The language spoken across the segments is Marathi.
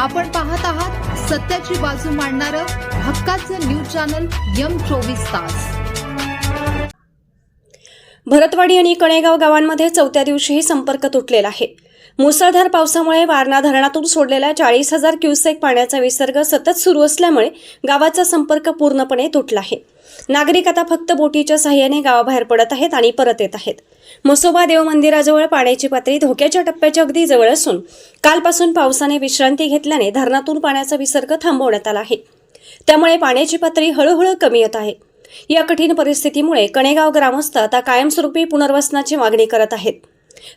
आपण पाहत आहात सत्याची बाजू मांडणारं हक्काचं न्यूज चॅनल यम चोवीस तास. भरतवाडी आणि कणेगाव गावांमध्ये चौथ्या दिवशीही संपर्क तुटलेला आहे. मुसळधार पावसामुळे वारणा धरणातून सोडलेल्या चाळीस हजार क्युसेक पाण्याचा विसर्ग सतत सुरू असल्यामुळे गावाचा संपर्क पूर्णपणे तुटला आहे. नागरिक आता फक्त बोटीच्या सहाय्याने गावाबाहेर पडत आहेत आणि परत येत आहेत. म्हसोबा देव मंदिराजवळ पाण्याची पातळी धोक्याच्या टप्प्याच्या अगदी जवळ असून कालपासून पावसाने विश्रांती घेतल्याने धरणातून पाण्याचा विसर्ग थांबवण्यात आला आहे. त्यामुळे पाण्याची पातळी हळूहळू कमी येत आहे. या कठीण परिस्थितीमुळे कणेगाव ग्रामस्थ आता कायमस्वरूपी पुनर्वसनाची मागणी करत आहेत.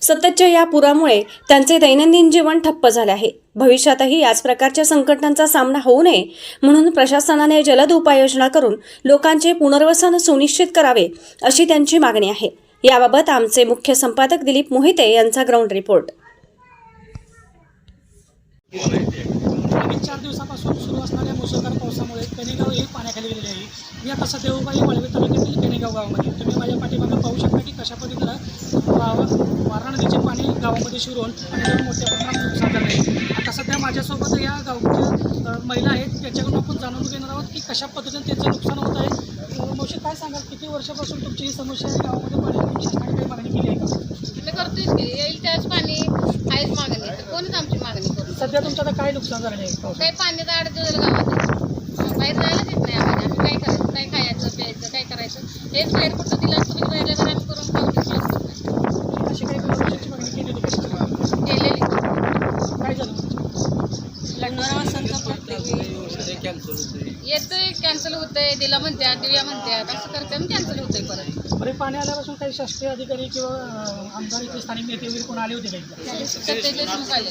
सततच्या या पुरामुळे त्यांचे दैनंदिन जीवन ठप्प झाले आहे. भविष्यातही याच प्रकारच्या संकटांचा सामना होऊ नये म्हणून प्रशासनाने जलद उपाययोजना करून लोकांचे पुनर्वसन सुनिश्चित करावे अशी त्यांची मागणी आहे. याबाबत आमचे मुख्य संपादक दिलीप मोहिते यांचा ग्राउंड रिपोर्ट. चार दिवसापासून सुरू असणाऱ्या मुसळधार पावसामुळे कणेगाव हे पाण्याखाली गेलेले आहे. मी आता सध्या उभा आहे वाळवे तालुक्यातील कणेगाव गावामध्ये. तुम्ही माझ्या पाठीमागे पाहू शकता की कशा पद्धतीला वारणा नदीचे पाणी गावामध्ये शिरून आणि मोठ्या प्रमाणात नुकसान झालं आहे. आता सध्या माझ्यासोबत या गावच्या महिला आहेत. त्याच्याकडून आपण जाणून घेणार आहोत की कशा पद्धतीने त्यांचं नुकसान होत आहे. अ, मावशी काय सांगाल? किती वर्षापासून तुमची ही समस्या आहे गावामध्ये पाणी का येईल त्याच पाणी आहेच मागणी. तर कोणच आमची मागणी करू सध्या तुमचं आता काय नुकसान पावसात काही पाण्याचा अडचण गावात बाहेर जायलाच येत नाही आम्हाला. आम्ही काय करायचं काय खायचं प्यायचं काय करायचं? हेच बाहेर कुठं दिलं असतं की राहिलं तर आम्ही करून खाऊ शकतो अशी काही पुनर्वसनाची मागणी केली होती कशी केलेली काय झालं येतोय कॅन्सल होतंय दिला म्हणतात देऊया म्हणतात असं करते कॅन्सल होतंय परत. बरे पाणी आल्यापासून काही शासकीय अधिकारी किंवा अं, आमदार इथे स्थानिक नेते वगैरे कोण आले होते काही आले.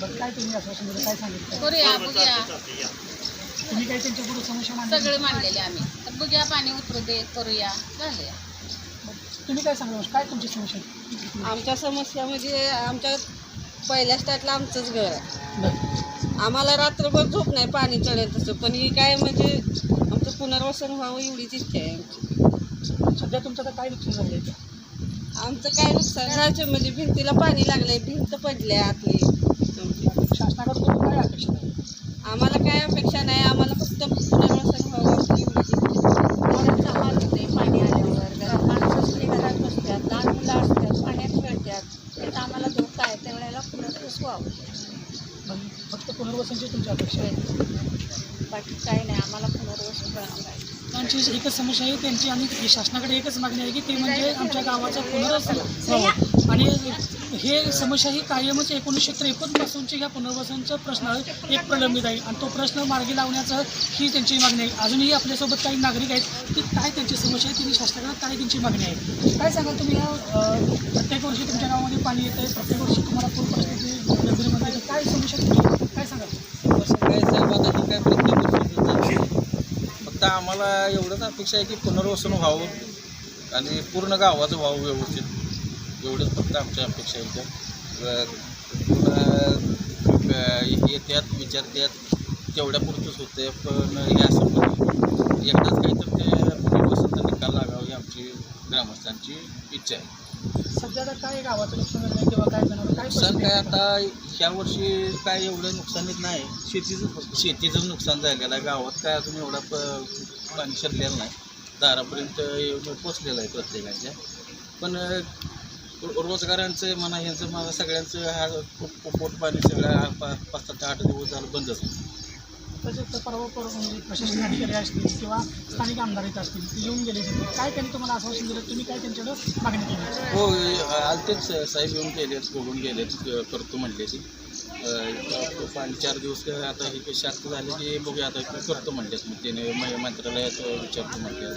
बरं काय तुम्ही आश्वासन दिलं? काय सांगितलं? करूया बघूया. तुम्ही काही त्यांच्या पुढे समस्या मांडली? सगळे मांडलेले आम्ही. तर बघूया पाणी उतरू दे करूया. झाले तुम्ही काय सांगा काय तुमची समस्या? आहे? आमच्या समस्या म्हणजे आमच्या पहिल्या स्टार्टला आमचंच घर आहे. बरं. आम्हाला रात्रभर झोप नाही पाणी चढेल तसं. पण ही काय म्हणजे आमचं पुनर्वसन व्हावं एवढीच इच्छा आहे आमची. सध्या तुमचं आता काय नुकसान झालं आहे आमचं काय नुकसान? घराच्या म्हणजे भिंतीला पाणी लागलंय भिंत पडली आतली. आमची शासनाकडून काय अपेक्षा आहे? आम्हाला काय अपेक्षा नाही आम्हाला फक्त पुनर्वसन व्हावं एवढीच इच्छा आहे. हाल होते पाणी आल्यावर घरात माणसं सगळी घरात बसतात लहान मुलं असतात पाण्यात खेळतात. त्याचा आम्हाला धोका आहे त्यावेळेला पण फक्त पुनर्वसनची तुमची अपेक्षा आहे? बाकी काही नाही आम्हाला पुनर्वस व्हावं पाहिजे त्यांची एकच समस्या आहे त्यांची आणि शासनाकडे एकच मागणी आहे की ते म्हणजे आमच्या गावाचं पुनर्वसन व्हावं. आणि हे समस्या ही कायमच एकोणीसशे त्रेपन्नपासूनची ह्या पुनर्वसनचा प्रश्न एक प्रलंबित आहे. आणि तो प्रश्न मार्गी लावण्याचं ही त्यांची मागणी आहे. अजूनही आपल्यासोबत काही नागरिक आहेत की काय त्यांची समस्या आहे? त्यांनी शासनाकडे काय त्यांची मागणी आहे? काय सांगाल तुम्ही? प्रत्येक वर्षी तुमच्या गावामध्ये पाणी येतं आहे प्रत्येक वर्षी तुम्हाला पूर परिस्थिती नगरीमध्ये येते. काय समस्या तुम्ही काय सांगाल कसं काय साहेब आता ही काय प्रत्येक गोष्टीचं चालू आहे. आता आम्हाला एवढंच अपेक्षा आहे की पुनर्वसन व्हावं आणि पूर्ण गावाचं व्हावं व्यवस्थित. एवढंच फक्त आमच्या अपेक्षा आहे त्या येत्यात विचारत्यात तेवढ्यापुरतंच होते पण हे असं एकदाच काहीतरी ते पुनर्वसनचा निकाल लागावा ही आमची ग्रामस्थांची इच्छा आहे. सध्या आता काय गावाचं नुकसान झालं आहे किंवा काय काय नुकसान परिस्थिती काय आहे? आता ह्या वर्षी काय एवढं नुकसानीत नाही. शेतीचं शेतीचं नुकसान झालेलं आहे. गावात काय अजून एवढा प पाणी शिरलेलं नाही. दारापर्यंत येऊन पोचलेलं आहे प्रत्येकाच्या. पण अं, रो- रोजगारांचं म्हणा ह्यांचं मला सगळ्यांचं हा खूप पोट पाणी सगळं हा पा पाच सात आठ दिवस झालं बंदच होतं. तसेच तर परवा पर म्हणजे प्रशासकीय अधिकारी असतील किंवा स्थानिक आमदार येत असतील ते येऊन गेले तिथे. काय त्यांनी तुम्हाला आश्वासन दिलं? तुम्ही काय त्यांच्याकडं मागणी केली? हो आलतेच साहेब येऊन गेलेत बघून गेलेत क- करतो म्हणले ती. अं, पाणी चार दिवस आता हे शांत झाले की बघूया आता करतो म्हणलेत मग त्याने मंत्रालयात विचारतो म्हणले.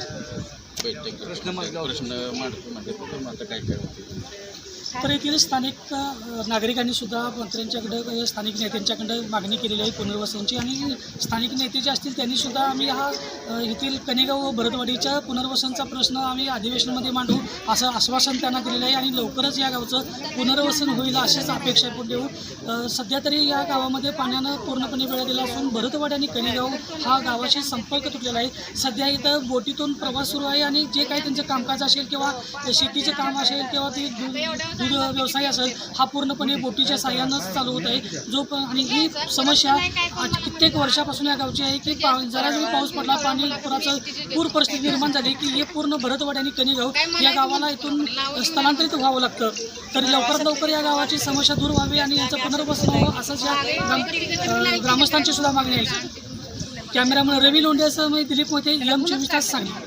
बैठक प्रश्न प्रश्न मांडतो म्हणले. बघू आता काय काय होते. तर येथील स्थानिक नागरिकांनीसुद्धा नागरिकांनी सुद्धा मंत्र्यांच्याकडं स्थानिक नेत्यांच्याकडं मागणी केलेली आहे पुनर्वसनची आणि स्थानिक नेते जे असतील त्यांनी सुद्धा आम्ही हा येथील कनेगाव व भरतवाडीच्या पुनर्वसनचा प्रश्न आम्ही अधिवेशनामध्ये मांडू असं आश्वासन त्यांना दिलेलं आहे आणि लवकरच या गावचं पुनर्वसन होईल अशीच अपेक्षा आपण देऊ. सध्या तरी या गावामध्ये पाण्यानं पूर्णपणे वेळ दिला असून भरतवाडी आणि कनेगाव हा गावाशी संपर्क तुटलेला आहे. सध्या इथं बोटीतून प्रवास सुरू आहे आणि जे काही त्यांचं कामकाज असेल किंवा शेतीचं काम असेल किंवा ते दूध व्यवसाय असेल हा पूर्णपणे बोटीच्या साह्यानंच चालू होत आहे. जो पण आणि ही समस्या कित्येक वर्षापासून या गावची आहे की पा जरा जरी पाऊस पडला पाणी पुराचं पूर परिस्थिती निर्माण झाली की हे पूर्ण भरतवाडी आणि कणीगाव या गावाला इथून स्थलांतरित व्हावं लागतं. तर लवकरात लवकर या गावाची समस्या दूर व्हावी आणि यांचं पुनर्वसन व्हावं असंच या ग्रामस्थांची सुद्धा मागणी आहे. कॅमेरामन रवी लोंढे असं मी दिलीप मोते एम चोवीस तास सांगितलं